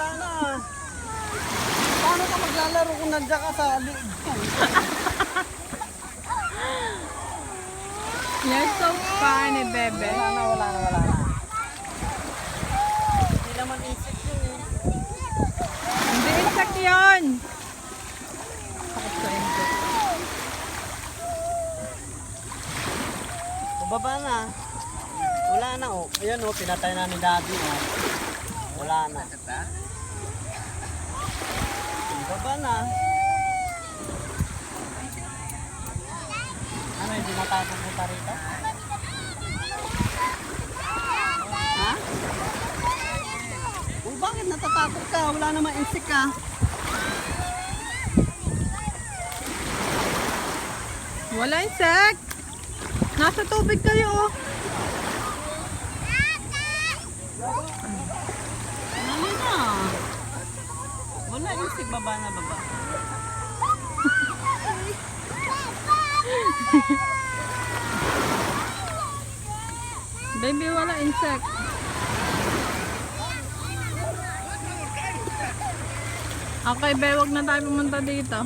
wala na. Paano ka maglalaro kung nandiyan ka sa liig? You're so funny, eh, bebe. Wala na, wala na, wala na. Hindi naman insect yun eh. Hindi insect yun! Baba na. Wala na oh. Ayan oh, pinatay na ni daddy oh. Wala na. Bumaba na. Ano, hindi natakot mo pa rito? Ha? Oh, bakit natatakot ka? Wala namang insect ka. Wala insect. Nasa tubig kayo. oh. Insect baba na baba. Baby, wala insect. Okay, be, wag na tayo pumunta dito.